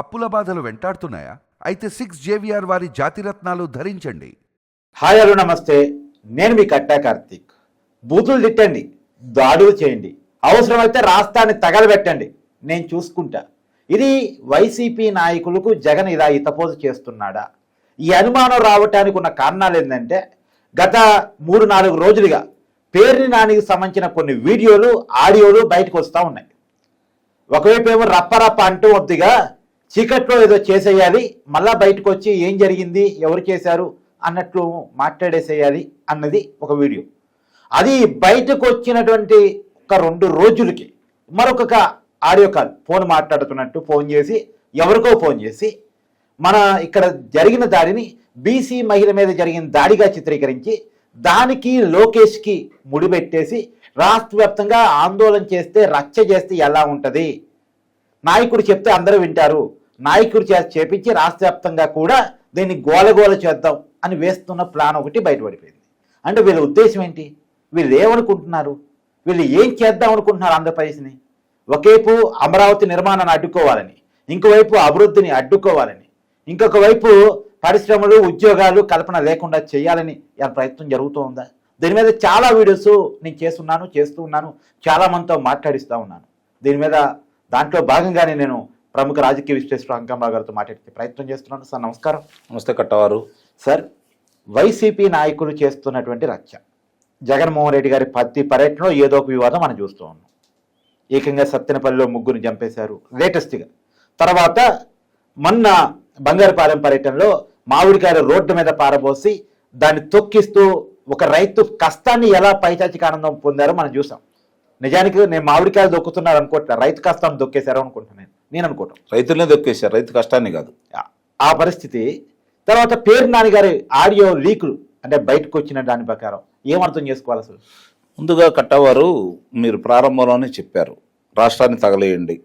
అప్పుల బాధలు వెంటాడుతున్నాయా? అయితే సిక్స్ జేవిఆర్ వారి జాతిరత్నాలు ధరించండి. హాయ్ హలో నమస్తే. నేను మీ కట్టా కార్తీక్. బూతులు తిట్టండి దాడులు చేయండి. అవసరమైతే రాష్ట్రాన్ని తగలబెట్టండి. నేను చూసుకుంటా. ఇది వైసీపీ నాయకులకు జగన్ ఇలా ఇతపోజు చేస్తున్నాడా? ఈ అనుమానం రావటానికి ఉన్న కారణాలు ఏంటంటే గత మూడు నాలుగు రోజులుగా పేర్ని నానికి సంబంధించిన కొన్ని వీడియోలు ఆడియోలు బయటకు వస్తూ ఉన్నాయి. ఒకవైపు ఏమో రప్పరప్ప అంటూ వద్దిగా చీకట్లో ఏదో చేసేయాలి మళ్ళా బయటకు వచ్చి ఏం జరిగింది ఎవరు చేశారు అన్నట్లు మాట్లాడేసేయాలి అన్నది ఒక వీడియో. అది బయటకు వచ్చినటువంటి ఒక రెండు రోజులకి మరొక ఆడియో కాల్ ఫోన్ మాట్లాడుతున్నట్టు ఫోన్ చేసి ఎవరికో ఫోన్ చేసి మన ఇక్కడ జరిగిన దాడిని బీసీ మహిళ మీద జరిగిన దాడిగా చిత్రీకరించి దానికి లోకేష్కి ముడిపెట్టేసి రాష్ట్ర వ్యాప్తంగా ఆందోళన చేస్తే రచ్చ చేస్తే ఎలా ఉంటుంది? నాయకుడు చెప్తే అందరూ వింటారు. నాయకుడు చేత చేపించి రాష్ట్ర వ్యాప్తంగా కూడా దీన్ని గోలగోల చేద్దాం అని వేస్తున్న ప్లాన్ ఒకటి బయటపడిపోయింది. అంటే వీళ్ళ ఉద్దేశం ఏంటి? వీళ్ళు ఏమనుకుంటున్నారు? వీళ్ళు ఏం చేద్దాం అనుకుంటున్నారు ఆంధ్రప్రదేశ్ని ఒకవైపు అమరావతి నిర్మాణాన్ని అడ్డుకోవాలని ఇంకోవైపు అభివృద్ధిని అడ్డుకోవాలని ఇంకొక వైపు పరిశ్రమలు ఉద్యోగాలు కల్పన లేకుండా చేయాలని ప్రయత్నం జరుగుతూ ఉందా? దీని మీద చాలా వీడియోస్ నేను చేస్తున్నాను చేస్తూ ఉన్నాను చాలామందితో మాట్లాడిస్తూ ఉన్నాను. దీని మీద దాంట్లో భాగంగానే నేను ప్రముఖ రాజకీయ విశ్లేషకుడు అంకంరావు గారితో మాట్లాడే ప్రయత్నం చేస్తున్నాను. సార్ నమస్కారం. నమస్తే కట్టవారు. సార్ వైసీపీ నాయకులు చేస్తున్నటువంటి రచ్చ. జగన్మోహన్ రెడ్డి గారి పత్తి పర్యటనలో ఏదో ఒక వివాదం మనం చూస్తూ ఉన్నాం. ఏకంగా సత్తెనపల్లిలో ముగ్గురు చంపేశారు లేటెస్ట్గా. తర్వాత మొన్న బంగారుపాలెం పర్యటనలో మామిడికాయలు రోడ్డు మీద పారబోసి దాన్ని తొక్కిస్తూ ఒక రైతు కష్టాన్ని ఎలా పైచాచిక ఆనందం పొందారో మనం చూసాం. నిజానికి నేను మామిడికాయలు దొక్కుతున్నారు అనుకోవట్లే రైతు కష్టాన్ని దొక్కేశారు అనుకుంటున్నాను నేను. నేను అనుకోవటం. రైతులనే దొక్కేశారు. రైతు కష్టాన్ని కాదు. ఆ- పరిస్థితి. తర్వాత పేరు నాని గారి ఆడియో లీకులు అంటే బయటకు వచ్చిన దాని ప్రకారం ఏమర్థం చేసుకోవాలి అసలు? ముందుగా కట్టవారు మీరు ప్రారంభంలోనే చెప్పారు. రాష్ట్రాన్ని తగలేయండి.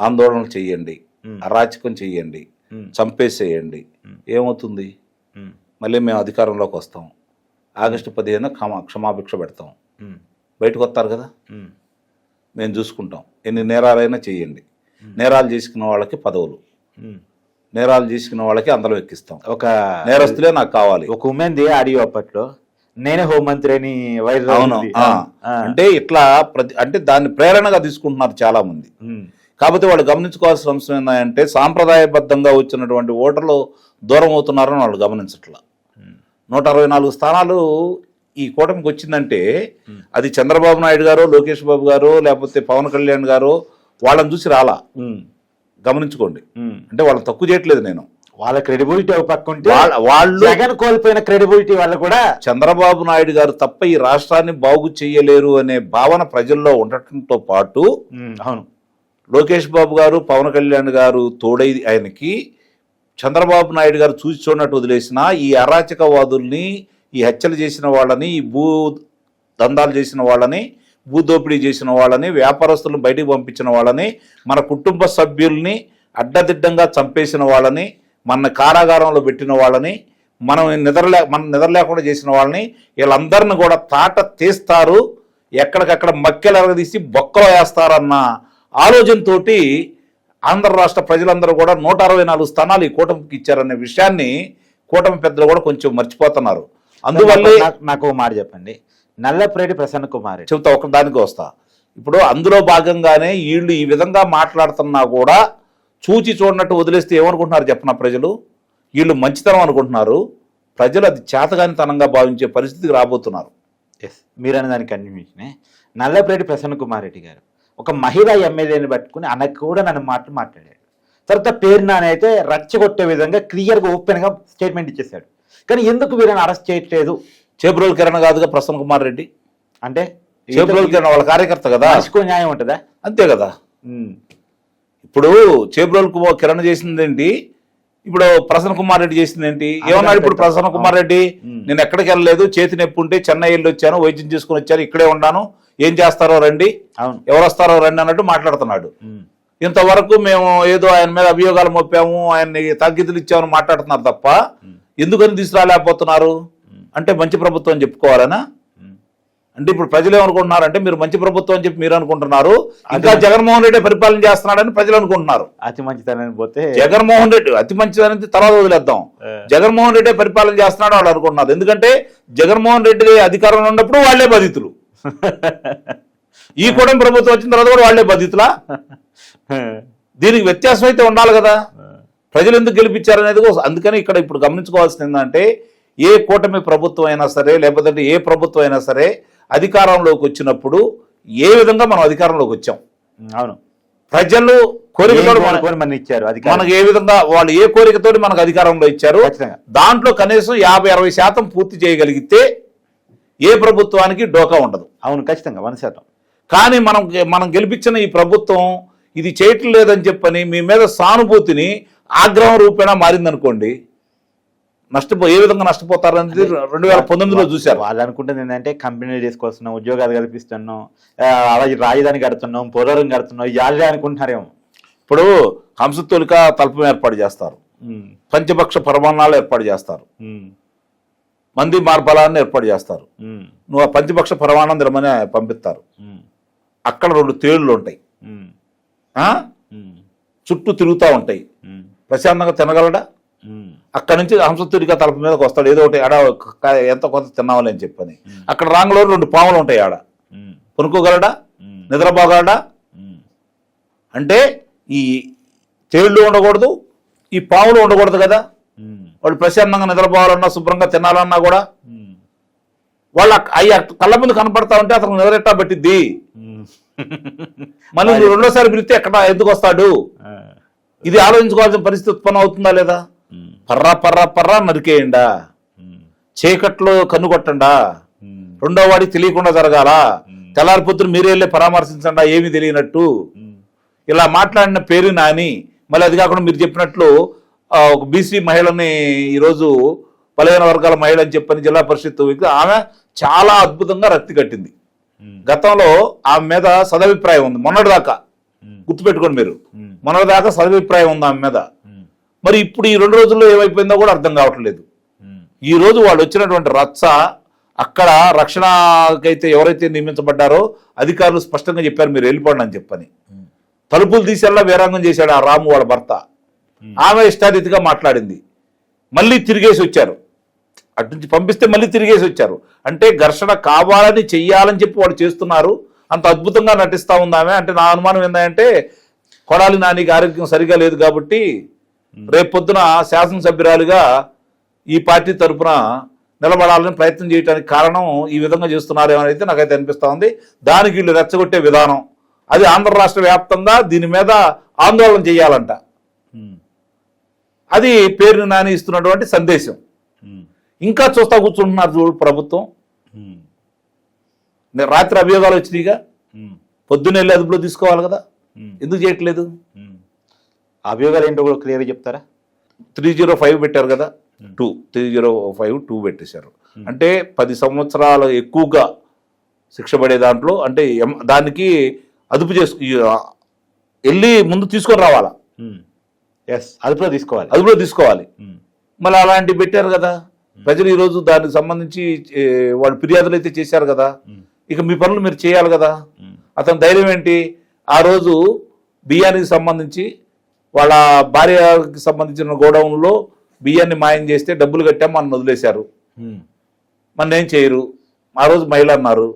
ఆందోళన చెయ్యండి. మ్మ్. అరాచకం చెయ్యండి. మ్మ్. చంపేసేయండి. ఏమవుతుంది? మళ్ళీ మేము అధికారంలోకి వస్తాం. ఆగస్టు పదిహేను క్షమా క్షమాభిక్ష పెడతాం బయటకు వస్తారు కదా? మేము. చూసుకుంటాం. ఎన్ని నేరాలైనా చెయ్యండి నేరాలు చేసుకున్న వాళ్ళకి పదవులు. నేరాలు చేసుకున్న వాళ్ళకి అందరం ఎక్కిస్తాం. ఒక నేరస్తులే నాకు కావాలి. ఒక ఉమెన్ది ఆడియో అప్పట్లో. నేనే హోంమంత్రి అని వైరల్ అవును. అంటే ఇట్లా ప్రతి అంటే దాన్ని ప్రేరణగా తీసుకుంటున్నారు చాలా మంది. కాకపోతే వాళ్ళు గమనించుకోవాల్సిన అంశం ఏంటంటే సాంప్రదాయబద్ధంగా వచ్చినటువంటి ఓటర్లు దూరం అవుతున్నారని వాళ్ళు గమనించట్లా. నూట అరవై నాలుగు స్థానాలు ఈ కూటమికి వచ్చిందంటే అది చంద్రబాబు నాయుడు గారు లోకేష్ బాబు గారు లేకపోతే పవన్ కళ్యాణ్ గారు వాళ్ళని చూసి రాలా. గమనించుకోండి. అంటే వాళ్ళని తక్కువ చేయట్లేదు నేను. వాళ్ళ క్రెడిబిలిటీ వాళ్ళ వాళ్ళు జగన్ కోల్పోయిన క్రెడిబిలిటీ వల్ల కూడా చంద్రబాబు నాయుడు గారు తప్ప ఈ రాష్ట్రాన్ని బాగు చేయలేరు అనే భావన ప్రజల్లో ఉండటంతో పాటు అవును. లోకేష్ బాబు గారు పవన్ కళ్యాణ్ గారు తోడై ఆయనకి చంద్రబాబు నాయుడు గారు చూసి చూడనట్టు వదిలేసిన ఈ అరాచకవాదుల్ని ఈ హత్యలు చేసిన వాళ్ళని ఈ భూ దందాలు చేసిన వాళ్ళని భూదోపిడీ చేసిన వాళ్ళని వ్యాపారస్తులను బయటికి పంపించిన వాళ్ళని మన కుటుంబ సభ్యుల్ని అడ్డదిడ్డంగా చంపేసిన వాళ్ళని మన కారాగారంలో పెట్టిన వాళ్ళని మనం నిద్రలే మనం నిద్ర లేకుండా చేసిన వాళ్ళని వీళ్ళందరిని కూడా తాట తీస్తారు ఎక్కడికక్కడ మక్కెలు ఎరగదీసి బొక్కలో వేస్తారన్న ఆలోచనతోటి ఆంధ్ర రాష్ట్ర ప్రజలందరూ కూడా నూట అరవై నాలుగు స్థానాలు ఈ కూటమికి ఇచ్చారనే విషయాన్ని కూటమి పెద్దలు కూడా కొంచెం మర్చిపోతున్నారు. అందువల్లే నాకు- మాట చెప్పండి. నల్లప్రేడి ప్రసన్న కుమార్. చెబుతా ఒక దానికి వస్తా. ఇప్పుడు అందులో భాగంగానే వీళ్ళు ఈ విధంగా మాట్లాడుతున్నా కూడా చూచి చూడనట్టు వదిలేస్తే ఏమనుకుంటున్నారు చెప్పన ప్రజలు? వీళ్ళు మంచితనం అనుకుంటున్నారు. ప్రజలు అది చేతగానితనంగా భావించే పరిస్థితికి రాబోతున్నారు. ఎస్ మీరన్న దానికి కంటిన్యూషనే నల్లప్రేడి ప్రసన్న కుమార్ రెడ్డి గారు ఒక మహిళా ఎమ్మెల్యేని పట్టుకుని అనకు కూడా నన్ను మాటలు మాట్లాడాడు. తర్వాత పేరు నాని అయితే రచ్చగొట్టే విధంగా క్లియర్గా ఓపెన్గా స్టేట్మెంట్ ఇచ్చేశాడు. కానీ ఎందుకు వీరిని అరెస్ట్ చేయట్లేదు? చేబ్రోల్ కిరణ్ కాదుగా ప్రసన్న కుమార్ రెడ్డి? అంటే చేబ్రోల్ కిరణ్ వాళ్ళ కార్యకర్త కదా? మనిషికో న్యాయం ఉంటుందా? అంతే కదా. ఇప్పుడు చేబ్రోల్ కుమార్ కిరణ్ చేసింది ఏంటి ఇప్పుడు ప్రసన్న కుమార్ రెడ్డి చేసింది ఏంటి ఏమన్నాడు ఇప్పుడు ప్రసన్న కుమార్ రెడ్డి. నేను ఎక్కడికి వెళ్ళలేదు చేతి నొప్పి ఉంటే చెన్నై వెళ్ళి వచ్చాను వైద్యం చేసుకుని వచ్చాను ఇక్కడే ఉన్నాను. ఏం చేస్తారో రండి. ఎవరు వస్తారో రండి అన్నట్టు మాట్లాడుతున్నాడు. ఇంతవరకు మేము ఏదో ఆయన మీద అభియోగాలు మోపాము ఆయన్ని తగ్గితులు ఇచ్చామని మాట్లాడుతున్నారు తప్ప ఎందుకని తీసుకురాలేకపోతున్నారు? అంటే మంచి ప్రభుత్వం చెప్పుకోవాలనా? ఉమ్. అంటే ఇప్పుడు ప్రజలు ఏమనుకుంటున్నారంటే మీరు మంచి ప్రభుత్వం అని చెప్పి మీరు అనుకుంటున్నారు ఇంకా జగన్మోహన్ రెడ్డి పరిపాలన చేస్తున్నాడని ప్రజలు అనుకుంటున్నారు. అతి మంచితనాన్ని పోతే జగన్మోహన్ రెడ్డి అతి మంచిదనేది తర్వాత వదిలేద్దాం. జగన్మోహన్ రెడ్డి పరిపాలన చేస్తున్నాడు వాళ్ళు అనుకుంటున్నారు. ఎందుకంటే జగన్మోహన్ రెడ్డి అధికారంలో ఉన్నప్పుడు వాళ్ళే బాధితులు. ఈ కూటమి ప్రభుత్వం వచ్చిన తర్వాత కూడా వాళ్ళే బాధితులా? దీనికి వ్యత్యాసం అయితే ఉండాలి కదా. ప్రజలు ఎందుకు గెలిపించారనేది అందుకని ఇక్కడ ఇప్పుడు గమనించుకోవాల్సింది ఏంటంటే ఏ కూటమి ప్రభుత్వం అయినా సరే లేకపోతే ఏ ప్రభుత్వం అయినా సరే అధికారంలోకి వచ్చినప్పుడు ఏ విధంగా మనం అధికారంలోకి వచ్చాం? అవును. ప్రజలు కోరికతో మనకు ఏ విధంగా వాళ్ళు ఏ కోరికతోటి మనకు అధికారంలో ఇచ్చారు? ఖచ్చితంగా. దాంట్లో కనీసం యాభై అరవై శాతం పూర్తి చేయగలిగితే ఏ ప్రభుత్వానికి డోకా ఉండదు. అవును ఖచ్చితంగా. వన్ శాతం. కానీ మనం మనం గెలిపించిన ఈ ప్రభుత్వం ఇది చేయటం లేదని చెప్పని మీ మీద సానుభూతిని ఆగ్రహం రూపేణా మారిందనుకోండి నష్టపో ఏ విధంగా నష్టపోతారనేది రెండు వేల పంతొమ్మిదిలో చూశారు. వాళ్ళు అనుకుంటుంది ఏంటంటే కంపెనీలు తీసుకొస్తున్నాం ఉద్యోగాలు కల్పిస్తున్నాం అలాగే రాజధాని కడుతున్నాం పోలవరం కడుతున్నాం ఇవాళే అనుకుంటున్నారేమో. ఇప్పుడు హంసతోలిక తల్పం ఏర్పాటు చేస్తారు. పంచపక్ష ప్రమాణాలు ఏర్పాటు చేస్తారు. మంది మార్బలాన్ని ఏర్పాటు చేస్తారు. నువ్వు ఆ పంచపక్ష ప్రమాణం తినమని పంపిస్తారు. అక్కడ రెండు తేళ్ళు ఉంటాయి. చుట్టూ తిరుగుతూ ఉంటాయి. ప్రశాంతంగా తినగలడా? అక్కడ నుంచి హంసతూరిక తలపు మీదకి వస్తాడు. ఏదో ఒకటి ఆడ ఎంత కొంత తిన్నామని అని చెప్పని. అక్కడ రాంగ్లో రెండు పాములు ఉంటాయి ఆడ. కొనుక్కోగలడా? నిద్రపోగలడా? అంటే ఈ తేళ్ళు ఉండకూడదు ఈ పాములు ఉండకూడదు కదా. వాళ్ళు ప్రశాంతంగా నిద్రపోవాలన్నా శుభ్రంగా తినాలన్నా కూడా. వాళ్ళు అవి అక్- కళ్ళ ముందు కనపడతా ఉంటే అతను నిద్రెట్టా పెట్టిద్ది. మళ్ళీ రెండోసారి పిలిస్తే ఎక్కడ ఎందుకు వస్తాడు? ఇది ఆలోచించుకోవాల్సిన పరిస్థితి ఉత్పన్నం అవుతుందా లేదా? పర్రా పర్రా పర్రా నరికేయండా? చీకట్లో కన్ను కొట్టండా? రెండో వాడికి తెలియకుండా జరగాల? మ్మ్. తెల్లారి పొద్దున మీరే వెళ్ళి పరామర్శించండి? ఏమీ తెలియనట్టు? ఇలా మాట్లాడిన పేరు నాని మళ్ళీ అది కాకుండా మీరు చెప్పినట్లు ఒక బీసీ మహిళని ఈరోజు బలహీన వర్గాల మహిళ అని చెప్పని జిల్లా పరిషత్ ఆమె చాలా అద్భుతంగా రక్తి కట్టింది. గతంలో ఆమె మీద సదభిప్రాయం ఉంది. మొన్నటిదాకా గుర్తుపెట్టుకోండి మీరు. ఉమ్, మొన్నటిదాకా సదభిప్రాయం ఉంది ఆమె మీద. మరి ఇప్పుడు ఈ రెండు రోజుల్లో ఏమైపోయిందో కూడా అర్థం కావట్లేదు. ఈ రోజు వాళ్ళు వచ్చినటువంటి రచ్చ అక్కడ రక్షణకైతే ఎవరైతే నియమించబడ్డారో అధికారులు స్పష్టంగా చెప్పారు మీరు వెళ్ళిపోండి అని చెప్పని. తలుపులు తీసేలా వీరాంగం చేశాడు ఆ రాము వాళ్ళ భర్త. ఆమె ఇష్టారీతిగా మాట్లాడింది. మళ్ళీ తిరిగేసి వచ్చారు. అటు నుంచి పంపిస్తే మళ్ళీ తిరిగేసి వచ్చారు. అంటే ఘర్షణ కావాలని చెయ్యాలని చెప్పి వాళ్ళు చేస్తున్నారు. అంత అద్భుతంగా నటిస్తా ఉంది ఆమె. అంటే నా అనుమానం ఏంటంటే కొడాలి నానికి ఆరోగ్యం సరిగా లేదు కాబట్టి రేపొద్దున శాసనసభ్యురాలుగా ఈ పార్టీ తరపున నిలబడాలని ప్రయత్నం చేయడానికి కారణం ఈ విధంగా చేస్తున్నారేమో అయితే నాకైతే అనిపిస్తా ఉంది. దానికి వీళ్ళు రెచ్చగొట్టే విధానం. అది ఆంధ్ర రాష్ట్ర వ్యాప్తంగా దీని మీద ఆందోళన చేయాలంట. అది పేరుని నాని ఇస్తున్నటువంటి సందేశం. ఇంకా చూస్తా కూర్చుంటున్నారు చూడు ప్రభుత్వం. రాత్రి అభియోగాలు వచ్చినాయిగా. ఉమ్, పొద్దున్న వెళ్ళి అదుపులో తీసుకోవాలి కదా. ఎందుకు చేయట్లేదు? ఉమ్. అభియోగాలు ఏంటో కూడా క్లియర్గా చెప్తారా? త్రీ జీరో ఫైవ్ పెట్టారు కదా two. Three zero five two పెట్టేశారు. అంటే పది సంవత్సరాలు ఎక్కువగా శిక్ష పడే దాంట్లో అంటే దానికి అదుపు చేసుకు ఆ, వెళ్ళి ముందు తీసుకొని రావాలా? ఎస్ అదుపులో తీసుకోవాలి. అదుపులో తీసుకోవాలి. మళ్ళీ అలాంటివి పెట్టారు కదా. ప్రజలు ఈరోజు దానికి సంబంధించి వాళ్ళు ఫిర్యాదులు అయితే చేశారు కదా. ఇక మీ పనులు మీరు చేయాలి కదా. అతని ధైర్యం ఏంటి? ఆ రోజు బియ్యానికి సంబంధించి వాళ్ళ భార్యకి సంబంధించిన గోడౌన్లో బియ్యాన్ని మాయం చేస్తే డబ్బులు కట్టాం మనం వదిలేశారు. మన ఏం చేయరు? ఆ రోజు మహిళ అన్నారు.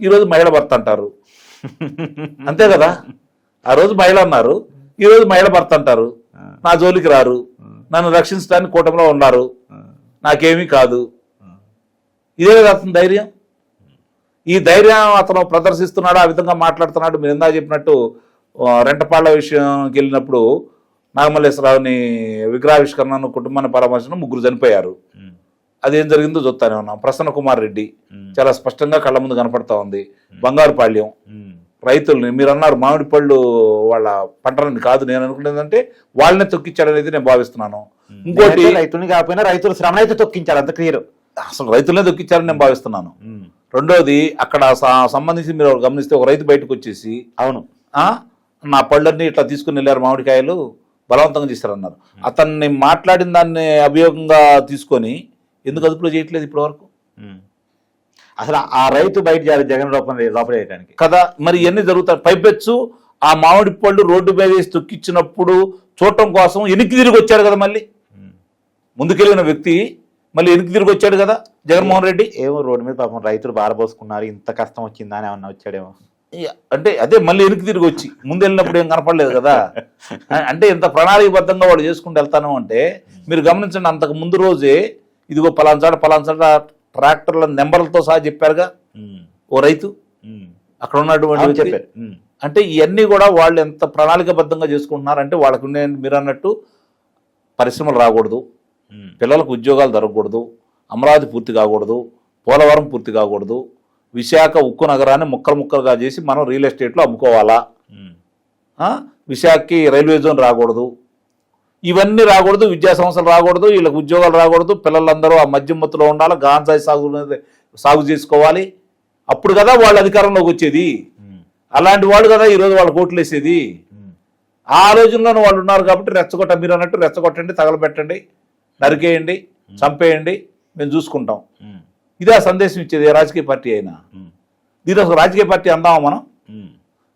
ఈ రోజు మహిళ భర్త అంటారు. అంతే కదా? ఆ రోజు మహిళ అన్నారు. ఈ రోజు మహిళ భర్త అంటారు. నా జోలికి రారు. నన్ను రక్షించడానికి కూటమిలో ఉన్నారు. నాకేమీ కాదు. ఇదే కదా ధైర్యం? ఈ ధైర్యం అతను ప్రదర్శిస్తున్నాడు ఆ విధంగా మాట్లాడుతున్నాడు. మీరు ఇందా చెప్పినట్టు రెంటపాళ్ళ విషయంకి వెళ్ళినప్పుడు నాగమల్లేశ్వరరావుని విగ్రహావిష్కరణను కుటుంబాన్ని పరామర్శన ముగ్గురు చనిపోయారు. అదేం జరిగిందో చూస్తానే ఉన్నాం. ప్రసన్న కుమార్ రెడ్డి చాలా స్పష్టంగా కళ్ళ ముందు కనపడతా ఉంది. బంగారుపాళ్యం. రైతుల్ని మీరు అన్నారు మామిడి పళ్ళు వాళ్ళ పంటలని కాదు. నేను అనుకునేదంటే వాళ్ళనే తొక్కిచ్చాడనేది నేను భావిస్తున్నాను. ఇంకోటి రైతుని కాకపోయినా రైతుల శ్రమను అయితే తొక్కించాలి అంత క్లియర్. అసలు రైతులనే తొక్కిచ్చారని నేను భావిస్తున్నాను. రెండోది అక్కడ సంబంధించి మీరు గమనిస్తే ఒక రైతు బయటకు వచ్చేసి అవును. ఆ, నా పళ్ళన్నీ ఇట్లా తీసుకుని వెళ్ళారు మామిడికాయలు బలవంతంగా చేశారన్నారు. అతన్ని మాట్లాడిన దాన్ని అభియోగంగా తీసుకొని ఎందుకు అదుపులో చేయట్లేదు ఇప్పటి వరకు. అసలు ఆ రైతు బయట చేయాలి జగన్ లోపల లోపలేయడానికి కదా మరి ఇవన్నీ జరుగుతాయి. పైపెచ్చు ఆ మామిడి పళ్ళు రోడ్డు మీద వేసి తొక్కిచ్చినప్పుడు చూడటం కోసం వెనక్కి తిరిగి వచ్చాడు కదా మళ్ళీ. ముందుకెళ్ళిన వ్యక్తి మళ్ళీ వెనక్కి తిరిగి వచ్చాడు కదా? జగన్మోహన్ రెడ్డి? ఏమో రోడ్డు మీద పాపం రైతులు బారబోసుకున్నారు ఇంత కష్టం వచ్చిందా అని ఏమన్నా వచ్చాడేమో. అంటే అదే మళ్ళీ వెనక్కి తిరిగి వచ్చి? ముందు వెళ్ళినప్పుడు ఏం కనపడలేదు కదా? అంటే ఇంత ప్రణాళికబద్ధంగా వాడు చేసుకుంటూ వెళ్తాను అంటే మీరు గమనించండి అంతకు ముందు రోజే ఇదిగో పలానా చాట ట్రాక్టర్ల నెంబర్లతో సహా చెప్పారుగా ఓ రైతు. అక్కడ ఉన్నటువంటి. చెప్పారు. అంటే ఇవన్నీ కూడా వాళ్ళు ఎంత ప్రణాళికబద్ధంగా చేసుకుంటున్నారంటే వాళ్ళకు మీరు అన్నట్టు పరిశ్రమలు రాకూడదు. పిల్లలకు ఉద్యోగాలు దొరకకూడదు అమరావతి పూర్తి కాకూడదు పోలవరం పూర్తి కాకూడదు విశాఖ ఉక్కు నగరాన్ని ముక్కలు ముక్కలుగా చేసి మనం రియల్ ఎస్టేట్లో అమ్ముకోవాలా? విశాఖకి రైల్వే జోన్ రాకూడదు. ఇవన్నీ రాకూడదు విద్యా సంస్థలు రాకూడదు వీళ్ళకి ఉద్యోగాలు రాకూడదు పిల్లలందరూ ఆ మధ్యమత్తులో ఉండాలి గాంజాయి సాగు సాగు చేసుకోవాలి. అప్పుడు కదా వాళ్ళు అధికారంలోకి వచ్చేది. అలాంటి వాళ్ళు కదా ఈరోజు వాళ్ళు కోట్లు వేసేది. ఆ ఆలోచనలోనే వాళ్ళు ఉన్నారు కాబట్టి రెచ్చగొట్ట మీరు అన్నట్టు రెచ్చగొట్టండి తగలబెట్టండి. నరికేయండి చంపేయండి మేము చూసుకుంటాం. ఇదే ఆ సందేశం ఇచ్చేది ఏ రాజకీయ పార్టీ అయినా. దీని అసలు రాజకీయ పార్టీ అందామా మనం.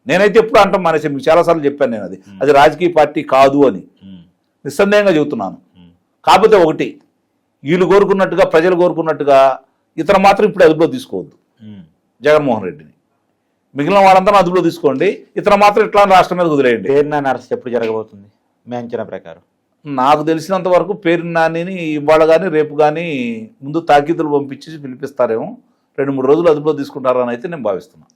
నేనైతే ఎప్పుడు అంటాం మానేసి మీకు చాలాసార్లు చెప్పాను నేను అది. అది రాజకీయ పార్టీ కాదు అని. నిస్సందేహంగా చెబుతున్నాను. కాకపోతే ఒకటి వీళ్ళు కోరుకున్నట్టుగా ప్రజలు కోరుకున్నట్టుగా ఇతను మాత్రం ఇప్పుడు అదుపులో తీసుకోవద్దు. జగన్మోహన్ రెడ్డిని. మిగిలిన వాళ్ళందరూ అదుపులో తీసుకోండి. ఇతను మాత్రం ఇట్లా రాష్ట్రం మీద వదిలేయండి. ఎప్పుడు జరగబోతుంది? మీ అంచనా ప్రకారం. నాకు తెలిసినంత వరకు పేరు నానిని ఇవాళ కానీ రేపు కానీ ముందు తాకీదులు పంపించి పిలిపిస్తారేమో. రెండు మూడు రోజులు అదుపులో తీసుకుంటారని అయితే నేను భావిస్తున్నాను